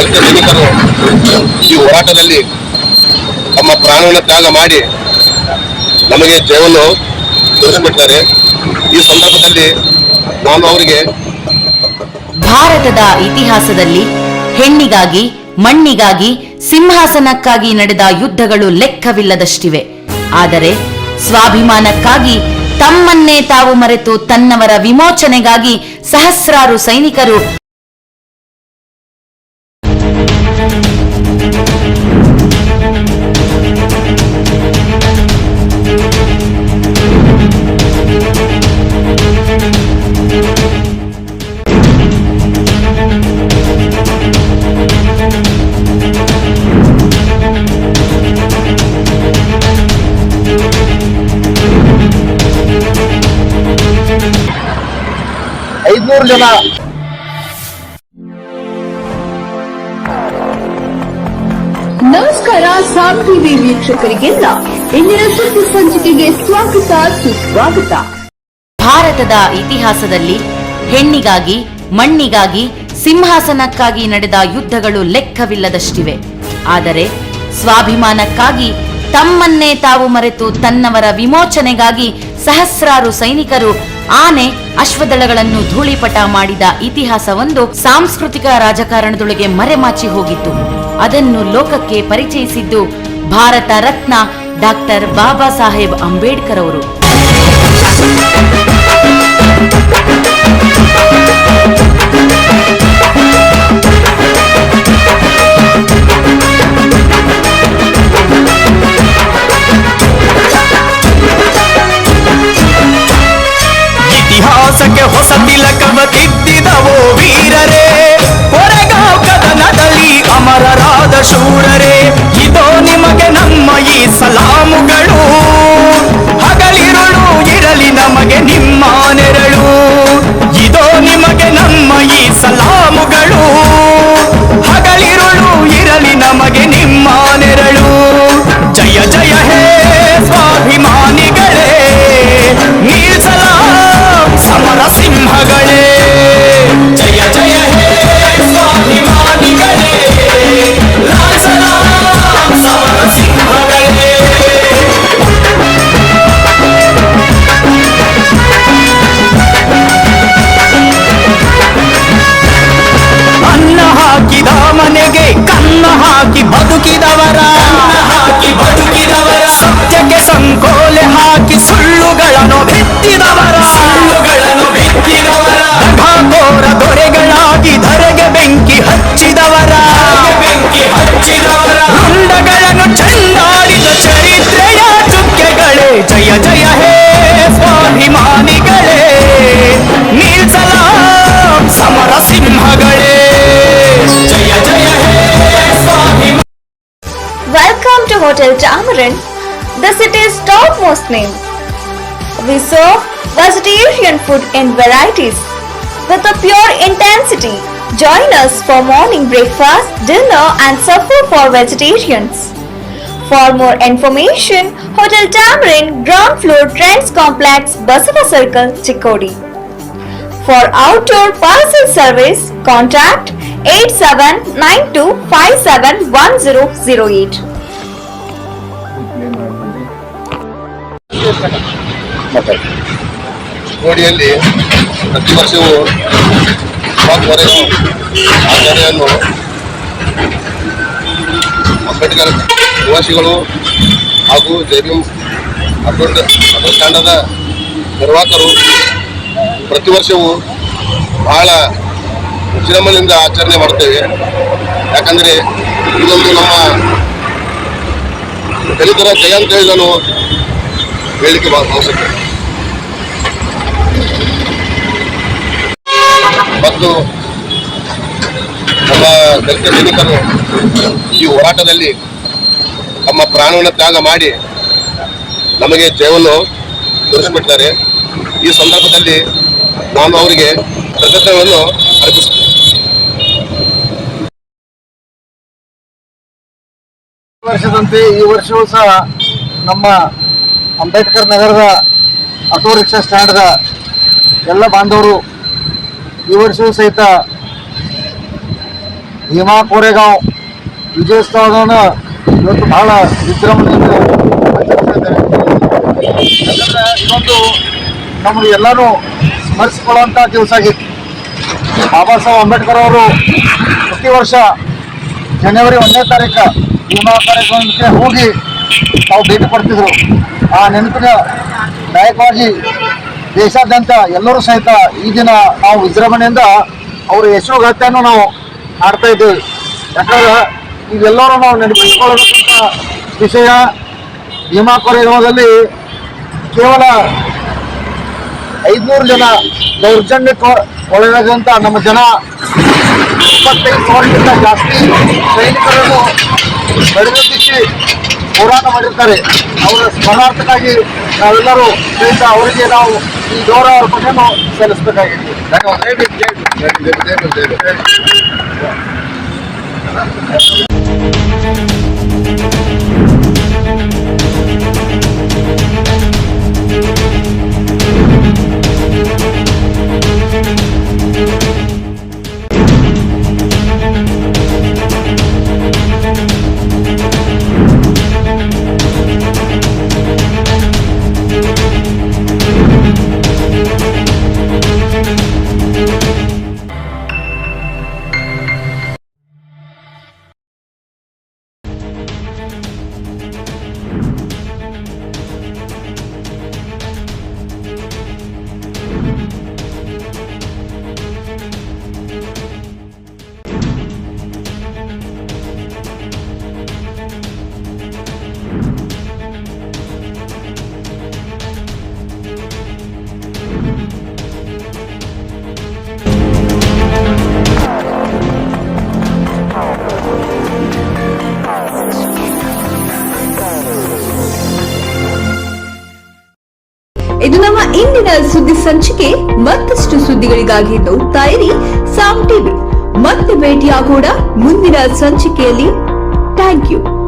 ದಲಿತ ಸೈನಿಕರು ಈ ಹೋರಾಟದಲ್ಲಿ ತಮ್ಮ ಪ್ರಾಣವನ್ನು ತ್ಯಾಗ ಮಾಡಿ ನಮಗೆ ಜಯವನ್ನು ತೋರಿಸಿಬಿಟ್ಟಾರೆ ಈ ಸಂದರ್ಭದಲ್ಲಿ ನಾನು ಅವರಿಗೆ ಭಾರತದ ಇತಿಹಾಸದಲ್ಲಿ ಹೆಣ್ಣಿಗಾಗಿ, ಮಣ್ಣಿಗಾಗಿ, ಸಿಂಹಾಸನಕ್ಕಾಗಿ ನಡೆದ ಯುದ್ಧಗಳು ಲೆಕ್ಕವಿಲ್ಲದಷ್ಟಿವೆ. ಆದರೆ ಸ್ವಾಭಿಮಾನಕ್ಕಾಗಿ ತಮ್ಮನ್ನೇ ತಾವು ಮರೆತು ತನ್ನವರ ವಿಮೋಚನೆಗಾಗಿ ಸಹಸ್ರಾರು ಸೈನಿಕರು ಐದ್ನೂರು ಜನ. ನಮಸ್ಕಾರ ಸಾಮ್ ಟಿವಿ ವೀಕ್ಷಕರಿಗೆಲ್ಲ. ಇಂದಿನ ಸುದ್ದಿ ಸಂಚಿಕೆಗೆ ಸ್ವಾಗತ ಸುಸ್ವಾಗತ. ಭಾರತದ ಇತಿಹಾಸದಲ್ಲಿ ಹೆಣ್ಣಿಗಾಗಿ ಮಣ್ಣಿಗಾಗಿ ಸಿಂಹಾಸನಕ್ಕಾಗಿ ನಡೆದ ಯುದ್ಧಗಳು ಲೆಕ್ಕವಿಲ್ಲದಷ್ಟಿವೆ. ಆದರೆ ಸ್ವಾಭಿಮಾನಕ್ಕಾಗಿ ತಮ್ಮನ್ನೇ ತಾವು ಮರೆತು ತನ್ನವರ ವಿಮೋಚನೆಗಾಗಿ ಸಹಸ್ರಾರು ಸೈನಿಕರು ಆನೆ ಅಶ್ವದಳಗಳನ್ನು ಧೂಳಿಪಟ ಮಾಡಿದ ಇತಿಹಾಸವೊಂದು ಸಾಂಸ್ಕೃತಿಕ ರಾಜಕಾರಣದೊಳಗೆ ಮರೆಮಾಚಿ ಹೋಗಿತ್ತು. ಅದನ್ನು ಲೋಕಕ್ಕೆ ಪರಿಚಯಿಸಿದ್ದು ಭಾರತ ರತ್ನ ಡಾಕ್ಟರ್ ಬಾಬಾ ಸಾಹೇಬ್ ಅಂಬೇಡ್ಕರ್ ಅವರು. Hotel Tamarin, the city's topmost name. We serve vegetarian food in varieties with a pure intensity. Join us for morning breakfast, dinner, and supper for vegetarians. For more information, Hotel Tamarin, ground floor Trends Complex, Basava Circle, Chikodi. For outdoor parcel service, contact 8792571008. ಕೋಡಿಯಲ್ಲಿ ಪ್ರತಿ ವರ್ಷವೂ ಮೂವತ್ತುವರೆಗೂ ಆಚರಣೆಯನ್ನು ಅಂಬೇಡ್ಕರ್ ನಿವಾಸಿಗಳು ಹಾಗೂ ಜೈಭೀಮ್ ಅಬ್ದುಲ್ ಅಬ್ದುಲ್ ತಂಡದ ನಿರ್ವಾಹಕರು ಪ್ರತಿ ವರ್ಷವೂ ಬಹಳ ವಿಜೃಂಭಣೆಯಿಂದ ಆಚರಣೆ ಮಾಡ್ತೇವೆ ಯಾಕಂದರೆ ಇದೊಂದು ನಮ್ಮ ದಲಿತರ ಜಯ ಅಂತ ಹೇಳಿ ನಾನು ಹೇಳಲಿಕ್ಕೆ ಅವಶ್ಯಕ. ಮತ್ತು ನಮ್ಮ ದಲಿತ ಸೈನಿಕರು ಈ ಹೋರಾಟದಲ್ಲಿ ತಮ್ಮ ಪ್ರಾಣವನ್ನು ತ್ಯಾಗ ಮಾಡಿ ನಮಗೆ ಜಯವನ್ನು ತೋರಿಸಿಬಿಡ್ತಾರೆ ಈ ಸಂದರ್ಭದಲ್ಲಿ ನಾನು ಅವರಿಗೆ ಕೃತಜ್ಞತೆಗಳನ್ನು ಅರ್ಪಿಸುತ್ತೇನೆ. ವರ್ಷದಂತೆ ಈ ವರ್ಷವೂ ಸಹ ನಮ್ಮ ಅಂಬೇಡ್ಕರ್ ನಗರದ ಆಟೋ ರಿಕ್ಷಾ ಸ್ಟ್ಯಾಂಡ್ದ ಎಲ್ಲ ಬಾಂಧವರು ಈ ವರ್ಷವೂ ಸಹಿತ ಭೀಮಾ ಕೋರೆಗಾಂವ್ ವಿಜಯೋತ್ಸವವನ್ನು ಇವತ್ತು ಬಹಳ ವಿಜೃಂಭಣೆಯಿಂದ ಯಾಕಂದ್ರೆ ಇದೊಂದು ನಮ್ಗೆ ಎಲ್ಲರೂ ಸ್ಮರಿಸಿಕೊಳ್ಳುವಂಥ ದಿವಸ ಆಗಿತ್ತು ಬಾಬಾ ಸಾಹೇಬ್ ಅಂಬೇಡ್ಕರ್ ಅವರು ಪ್ರತಿ ವರ್ಷ ಜನವರಿ ಒಂದನೇ ತಾರೀಕು ಭೀಮಾ ಕಾರ್ಯಕ್ರಮಕ್ಕೆ ಹೋಗಿ ತಾವು ಭೇಟಿ ಕೊಡ್ತಿದ್ರು. ಆ ನೆನಪಿನ ದಾಯಕವಾಗಿ ದೇಶಾದ್ಯಂತ ಎಲ್ಲರೂ ಸಹಿತ ಈ ದಿನ ನಾವು ವಿಜೃಂಭಣೆಯಿಂದ ಅವರ ಯಶೋಗಾಥೆಯನ್ನು ನಾವು ಆಡ್ತಾ ಇದ್ದೇವೆ. ಯಾಕಂದ್ರೆ ಇವೆಲ್ಲರೂ ನಾವು ನೆನಪಿಸಿಕೊಳ್ಳಬೇಕಂತ ವಿಷಯ. ಭೀಮಾ ಕೊರೆಗಾಂವದಲ್ಲಿ ಕೇವಲ ಐದ್ನೂರು ಜನ ದೌರ್ಜನ್ಯ ಒಳಗಾದಂಥ ನಮ್ಮ ಜನ ಇಪ್ಪತ್ತೈದು ಸಾವಿರಕ್ಕಿಂತ ಜಾಸ್ತಿ ಸೈನಿಕರನ್ನು ಬಡಿದೆಬ್ಬಿಸಿ ಹೋರಾಟ ಮಾಡಿರ್ತಾರೆ. ಅವರ ಸ್ಮರಣಾರ್ಥಕ್ಕಾಗಿ ನಾವೆಲ್ಲರೂ ಸಹಿತ ಅವರಿಗೆ ನಾವು ಈ ಗೌರವ ಅರ್ಪಣೆಯನ್ನು ಸಲ್ಲಿಸಬೇಕಾಗಿದೆ. ಧನ್ಯವಾದ. ಇಂದಿನ ಸುದ್ದಿ ಸಂಚಿಕೆ ಮತ್ತಷ್ಟು ಸುದ್ದಿಗಳಿಗಾಗಿ ನೋಡ್ತಾ ಇರಿ ಸಾಮ್ ಟಿವಿ. ಮತ್ತೆ ಭೇಟಿಯಾಗೋಣ ಮುಂದಿನ ಸಂಚಿಕೆಯಲ್ಲಿ. Thank you.